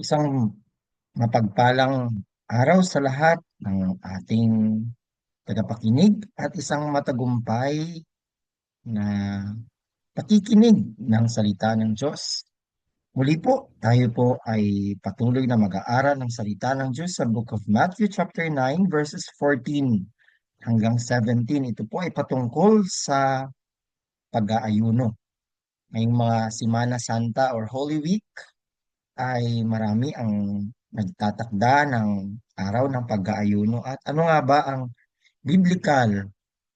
Isang mapagpalang araw sa lahat ng ating tagapakinig at isang matagumpay na pakikinig ng salita ng Diyos. Muli po, tayo po ay patuloy na mag-aaral ng salita ng Diyos sa Book of Matthew chapter 9 verses 14 hanggang 17. Ito po ay patungkol sa pag-aayuno. Ngayong mga Simana Santa or Holy Week ay marami ang nagtatakda ng araw ng pag-aayuno at ano nga ba ang biblical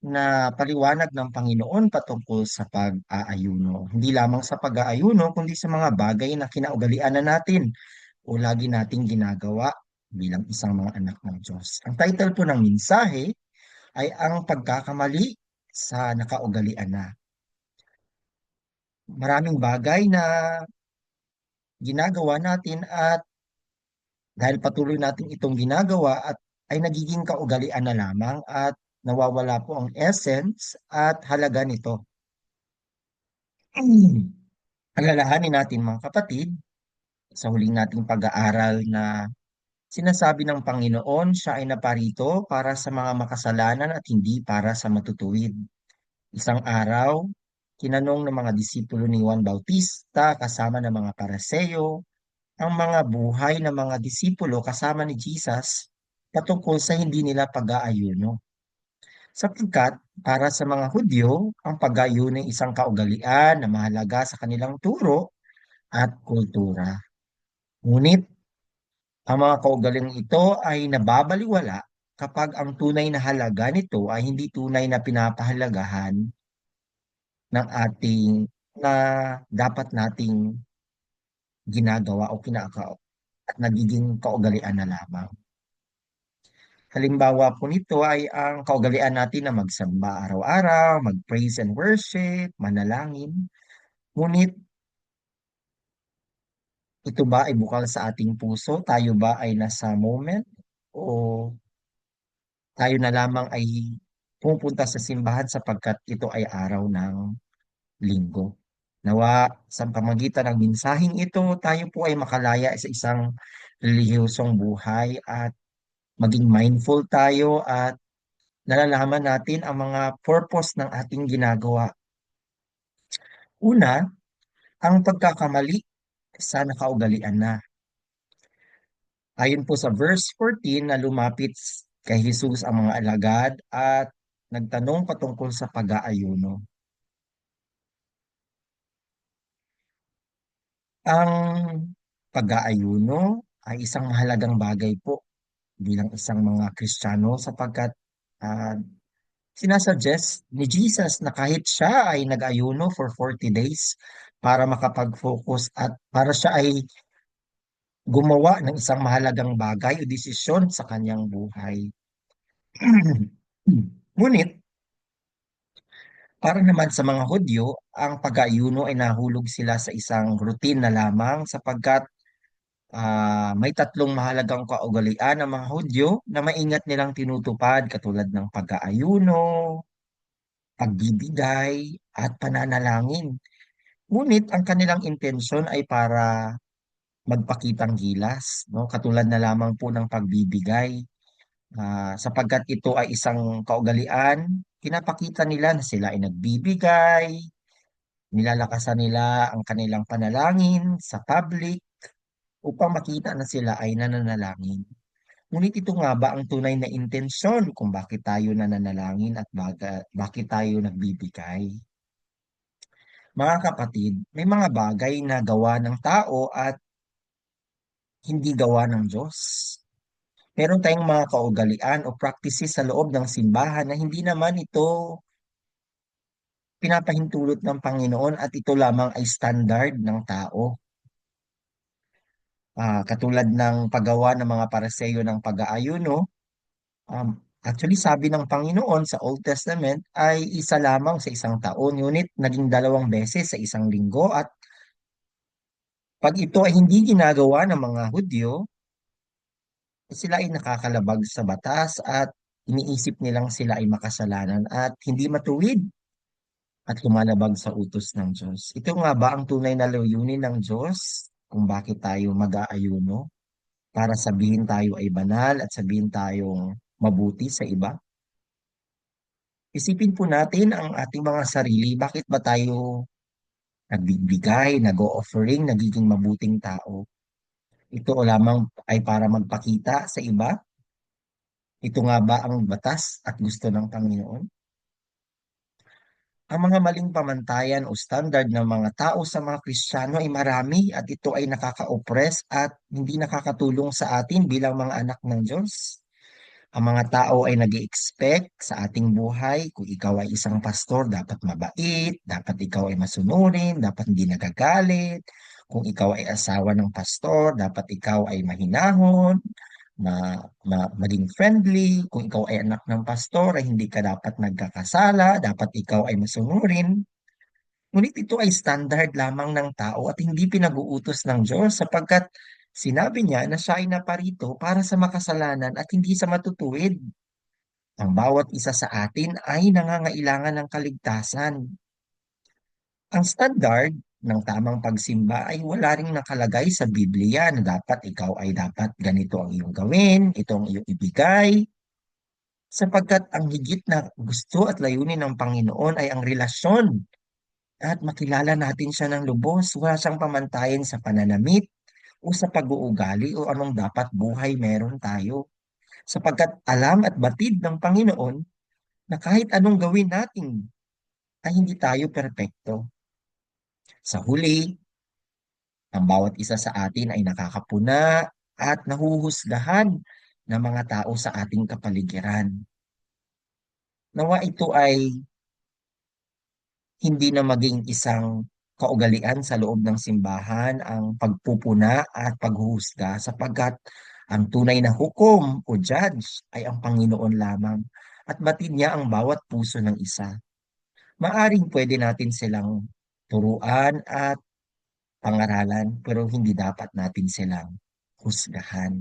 na paliwanag ng Panginoon patungkol sa pag-aayuno. Hindi lamang sa pag-aayuno, kundi sa mga bagay na kinaugalian na natin o lagi nating ginagawa bilang isang mga anak ng Diyos. Ang title po ng mensahe ay ang pagkakamali sa nakaugalian na. Maraming bagay na ginagawa natin at dahil patuloy natin itong ginagawa at ay nagiging kaugalian na lamang at nawawala po ang essence at halaga nito. Alalahanin natin mga kapatid sa huling nating pag-aaral na sinasabi ng Panginoon siya ay naparito para sa mga makasalanan at hindi para sa matutuwid. Isang araw, tinanong ng mga disipulo ni Juan Bautista kasama ng mga paraseyo ang mga buhay ng mga disipulo kasama ni Jesus patungkol sa hindi nila pag-aayuno. Sapagkat para sa mga Hudyo, ang pag-aayuno ay isang kaugalian na mahalaga sa kanilang turo at kultura. Ngunit ang mga kaugaling ito ay nababaliwala kapag ang tunay na halaga nito ay hindi tunay na pinapahalagahan ng ating na dapat nating ginagawa o kinakao at nagiging kaugalian na lamang. Halimbawa po nito ay ang kaugalian natin na magsamba araw-araw, mag-praise and worship, manalangin. Ngunit ito ba ay bukal sa ating puso? Tayo ba ay nasa moment? O tayo na lamang ay pupunta sa simbahan sapagkat ito ay araw ng linggo? Nawa sa pamagitan ng mensaheng ito, tayo po ay makalaya sa isang relihiyosong buhay at maging mindful tayo at nalalaman natin ang mga purpose ng ating ginagawa. Una, ang pagkakamali sa nakaugalian na. Ayon po sa verse 14 na lumapit kay Jesus ang mga alagad at nagtanong patungkol sa pag-aayuno. Ang pag-aayuno ay isang mahalagang bagay po bilang isang mga Kristiyano sapagkat uh, sinasuggest ni Jesus na kahit siya ay nag-ayuno for 40 days para makapag-focus at para siya ay gumawa ng isang mahalagang bagay o desisyon sa kanyang buhay. Ngunit, para naman sa mga Hudyo, ang pag-ayuno ay nahulog sila sa isang routine na lamang sapagkat uh, may tatlong mahalagang kaugalian ng mga Hudyo na maingat nilang tinutupad katulad ng pag-aayuno, pagbibigay, at pananalangin. Ngunit ang kanilang intensyon ay para magpakitang gilas, no? katulad na lamang po ng pagbibigay. Uh, sapagkat ito ay isang kaugalian, pinapakita nila na sila ay nagbibigay, nilalakasan nila ang kanilang panalangin sa public, upang makita na sila ay nananalangin. Ngunit ito nga ba ang tunay na intensyon kung bakit tayo nananalangin at bakit tayo nagbibigay? Mga kapatid, may mga bagay na gawa ng tao at hindi gawa ng Diyos. Meron tayong mga kaugalian o practices sa loob ng simbahan na hindi naman ito pinapahintulot ng Panginoon at ito lamang ay standard ng tao. Uh, katulad ng paggawa ng mga paraseyo ng pag-aayuno, um, actually sabi ng Panginoon sa Old Testament ay isa lamang sa isang taon, ngunit naging dalawang beses sa isang linggo at pag ito ay hindi ginagawa ng mga Hudyo, sila ay nakakalabag sa batas at iniisip nilang sila ay makasalanan at hindi matuwid at lumalabag sa utos ng Diyos. Ito nga ba ang tunay na layunin ng Diyos kung bakit tayo mag-aayuno para sabihin tayo ay banal at sabihin tayong mabuti sa iba? Isipin po natin ang ating mga sarili. Bakit ba tayo nagbibigay, nag-o-offering, nagiging mabuting tao? Ito lamang ay para magpakita sa iba? Ito nga ba ang batas at gusto ng Panginoon? Ang mga maling pamantayan o standard ng mga tao sa mga Kristiyano ay marami at ito ay nakaka-oppress at hindi nakakatulong sa atin bilang mga anak ng Diyos. Ang mga tao ay nag expect sa ating buhay, kung ikaw ay isang pastor, dapat mabait, dapat ikaw ay masunurin, dapat hindi nagagalit. Kung ikaw ay asawa ng pastor, dapat ikaw ay mahinahon, ma, ma, maging friendly. Kung ikaw ay anak ng pastor, ay hindi ka dapat nagkakasala, dapat ikaw ay masunurin. Ngunit ito ay standard lamang ng tao at hindi pinag-uutos ng Diyos sapagkat Sinabi niya na siya ay naparito para sa makasalanan at hindi sa matutuwid. Ang bawat isa sa atin ay nangangailangan ng kaligtasan. Ang standard ng tamang pagsimba ay wala ring nakalagay sa Biblia na dapat ikaw ay dapat ganito ang iyong gawin, ito ang iyong ibigay, sapagkat ang higit na gusto at layunin ng Panginoon ay ang relasyon at makilala natin siya ng lubos. Wala siyang pamantayan sa pananamit, o sa pag-uugali o anong dapat buhay meron tayo. Sapagkat alam at batid ng Panginoon na kahit anong gawin natin ay hindi tayo perpekto. Sa huli, ang bawat isa sa atin ay nakakapuna at nahuhusgahan ng mga tao sa ating kapaligiran. Nawa ito ay hindi na maging isang kaugalian sa loob ng simbahan ang pagpupuna at paghuhusga sapagkat ang tunay na hukom o judge ay ang Panginoon lamang at batid niya ang bawat puso ng isa. Maaring pwede natin silang turuan at pangaralan pero hindi dapat natin silang husgahan.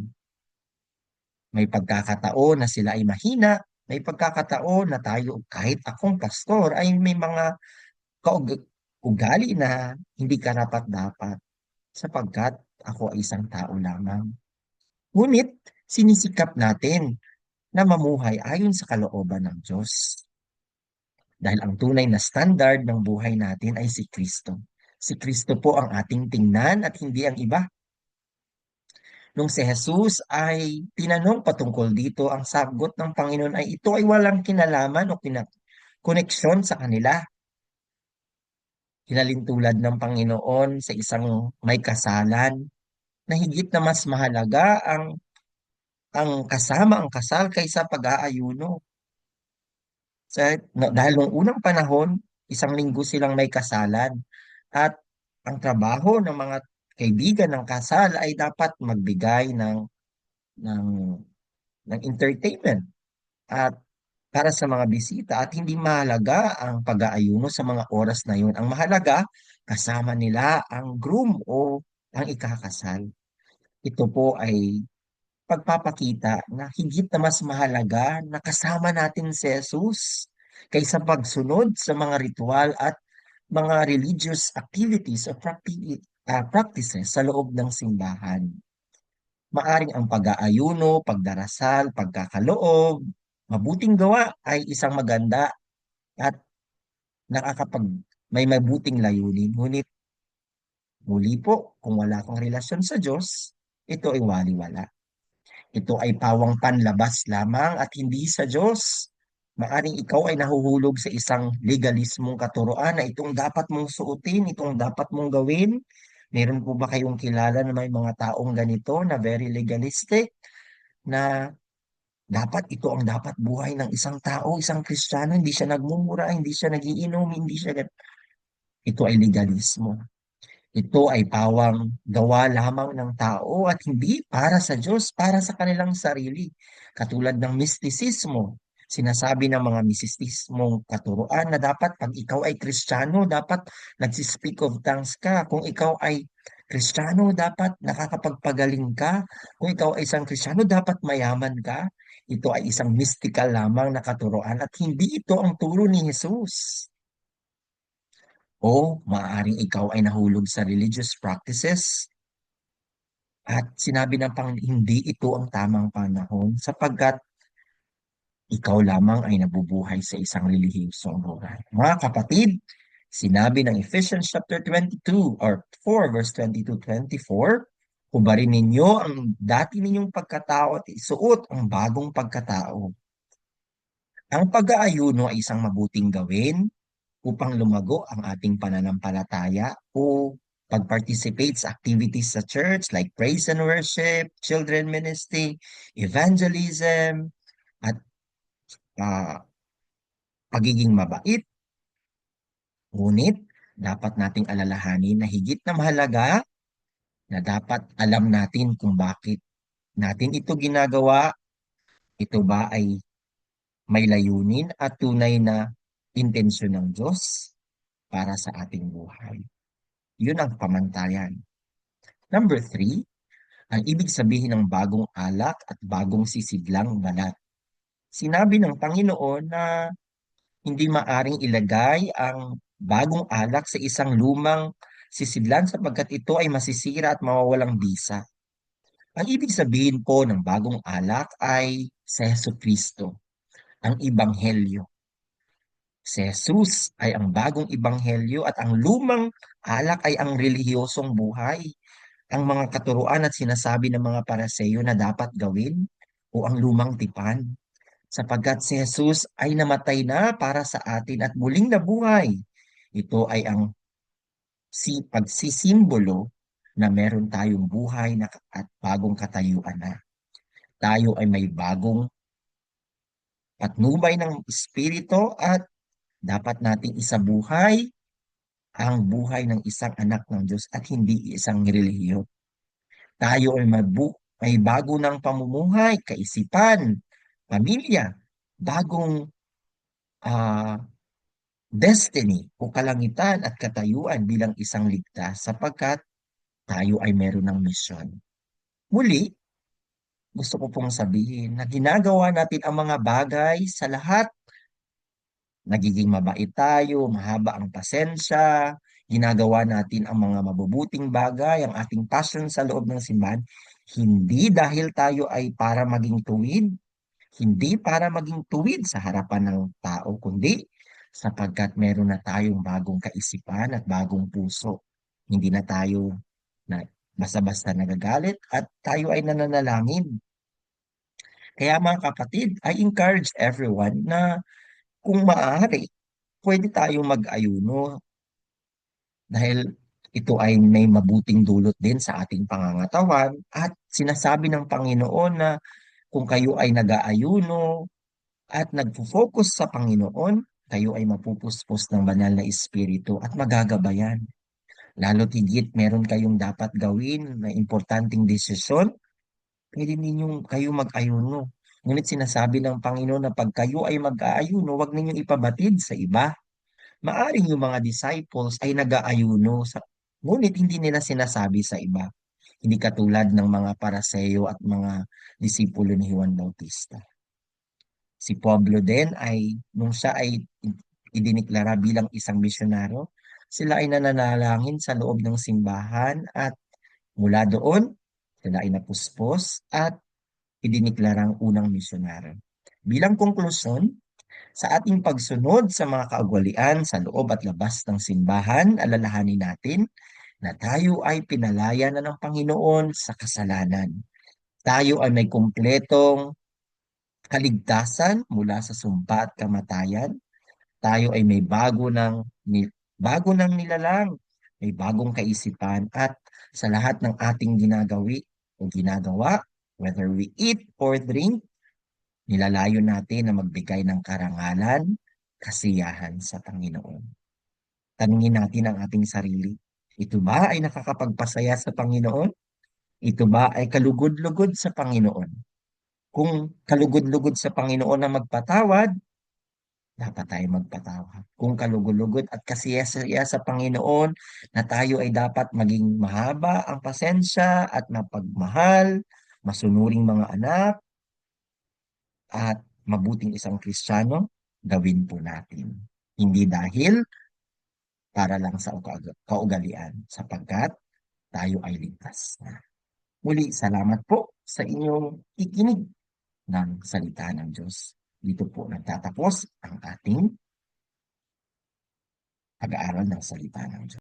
May pagkakataon na sila ay mahina, may pagkakataon na tayo kahit akong pastor ay may mga ugali na hindi karapat-dapat sapagkat ako ay isang tao lamang. Ngunit sinisikap natin na mamuhay ayon sa kalooban ng Diyos. Dahil ang tunay na standard ng buhay natin ay si Kristo. Si Kristo po ang ating tingnan at hindi ang iba. Nung si Jesus ay tinanong patungkol dito, ang sagot ng Panginoon ay ito ay walang kinalaman o koneksyon sa kanila hinalintulad ng Panginoon sa isang may kasalan na higit na mas mahalaga ang ang kasama ang kasal kaysa pag-aayuno. Sa, no, dahil noong unang panahon, isang linggo silang may kasalan at ang trabaho ng mga kaibigan ng kasal ay dapat magbigay ng ng ng entertainment at para sa mga bisita at hindi mahalaga ang pag-aayuno sa mga oras na yun. Ang mahalaga, kasama nila ang groom o ang ikakasal. Ito po ay pagpapakita na higit na mas mahalaga na kasama natin si Jesus kaysa pagsunod sa mga ritual at mga religious activities o ah, practices sa loob ng simbahan. Maaring ang pag-aayuno, pagdarasal, pagkakaloob, mabuting gawa ay isang maganda at nakakapag may mabuting layunin. Ngunit muli po, kung wala kang relasyon sa Diyos, ito ay waliwala. Ito ay pawang panlabas lamang at hindi sa Diyos. Maaring ikaw ay nahuhulog sa isang legalismong katuroan na itong dapat mong suotin, itong dapat mong gawin. Meron po ba kayong kilala na may mga taong ganito na very legalistic na dapat ito ang dapat buhay ng isang tao, isang Kristiyano, hindi siya nagmumura, hindi siya nagiinom, hindi siya... Ito ay legalismo. Ito ay pawang gawa lamang ng tao at hindi para sa Diyos, para sa kanilang sarili. Katulad ng mistisismo. Sinasabi ng mga mistisismong katuruan na dapat pag ikaw ay Kristiyano, dapat nagsispeak of tongues ka. Kung ikaw ay Kristiyano, dapat nakakapagpagaling ka. Kung ikaw ay isang Kristiyano, dapat mayaman ka. Ito ay isang mystical lamang na katuroan at hindi ito ang turo ni Jesus. O maaaring ikaw ay nahulog sa religious practices At sinabi ng Panginoon, hindi ito ang tamang panahon sapagkat ikaw lamang ay nabubuhay sa isang relihiyosong buhay. Mga kapatid, sinabi ng Ephesians chapter 22 or 4 verse 22-24, Hubarin ninyo ang dati ninyong pagkatao at isuot ang bagong pagkatao. Ang pag-aayuno ay isang mabuting gawin upang lumago ang ating pananampalataya o pag-participate sa activities sa church like praise and worship, children ministry, evangelism, at uh, pagiging mabait. Ngunit, dapat nating alalahanin na higit na mahalaga na dapat alam natin kung bakit natin ito ginagawa. Ito ba ay may layunin at tunay na intensyon ng Diyos para sa ating buhay. Yun ang pamantayan. Number three, ang ibig sabihin ng bagong alak at bagong sisidlang balat. Sinabi ng Panginoon na hindi maaring ilagay ang bagong alak sa isang lumang sisidlan sapagkat ito ay masisira at mawawalang bisa. Ang ibig sabihin po ng bagong alak ay sa Yeso Kristo, ang Ibanghelyo. Si Jesus ay ang bagong Ibanghelyo at ang lumang alak ay ang relihiyosong buhay. Ang mga katuruan at sinasabi ng mga paraseyo na dapat gawin o ang lumang tipan sapagkat si Jesus ay namatay na para sa atin at muling nabuhay. Ito ay ang si pagsisimbolo na meron tayong buhay na at bagong katayuan na. Tayo ay may bagong patnubay ng Espiritu at dapat nating isabuhay ang buhay ng isang anak ng Diyos at hindi isang relihiyon. Tayo ay mabu may bago ng pamumuhay, kaisipan, pamilya, bagong uh, destiny o kalangitan at katayuan bilang isang ligtas sapagkat tayo ay meron ng misyon. Muli, gusto ko pong sabihin na ginagawa natin ang mga bagay sa lahat. Nagiging mabait tayo, mahaba ang pasensya, ginagawa natin ang mga mabubuting bagay, ang ating passion sa loob ng simbahan, hindi dahil tayo ay para maging tuwid, hindi para maging tuwid sa harapan ng tao, kundi sapagkat meron na tayong bagong kaisipan at bagong puso. Hindi na tayo na basta-basta nagagalit at tayo ay nananalangin. Kaya mga kapatid, I encourage everyone na kung maaari, pwede tayong mag-ayuno dahil ito ay may mabuting dulot din sa ating pangangatawan at sinasabi ng Panginoon na kung kayo ay nag-aayuno at nagfo-focus sa Panginoon, kayo ay mapupuspos ng banal na espiritu at magagabayan. Lalo tigit meron kayong dapat gawin na importanteng desisyon, pwede ninyong kayo mag-ayuno. Ngunit sinasabi ng Panginoon na pag kayo ay mag-aayuno, huwag ninyong ipabatid sa iba. Maaring yung mga disciples ay nag-aayuno, sa, ngunit hindi nila sinasabi sa iba. Hindi katulad ng mga paraseyo at mga disipulo ni Juan Bautista. Si Pablo din ay, nung siya ay idiniklara bilang isang misyonaro, sila ay nananalangin sa loob ng simbahan at mula doon, sila ay napuspos at idiniklarang unang misyonaryo. Bilang konklusyon, sa ating pagsunod sa mga kaugalian sa loob at labas ng simbahan, alalahanin natin na tayo ay pinalaya na ng Panginoon sa kasalanan. Tayo ay may kumpletong kaligtasan mula sa sumpa at kamatayan. Tayo ay may bago ng bago ng nilalang, may bagong kaisipan at sa lahat ng ating ginagawi o ginagawa, Whether we eat or drink, nilalayo natin na magbigay ng karangalan, kasiyahan sa Panginoon. Tanungin natin ang ating sarili. Ito ba ay nakakapagpasaya sa Panginoon? Ito ba ay kalugod-lugod sa Panginoon? Kung kalugod-lugod sa Panginoon na magpatawad, dapat tayo magpatawad. Kung kalugod-lugod at kasiyasaya sa Panginoon na tayo ay dapat maging mahaba ang pasensya at mapagmahal, masunuring mga anak, at mabuting isang Kristiyano, gawin po natin. Hindi dahil para lang sa kaugalian, sapagkat tayo ay ligtas na. Muli, salamat po sa inyong ikinig ng salita ng Diyos. Dito po nagtatapos ang ating pag-aaral ng salita ng Diyos.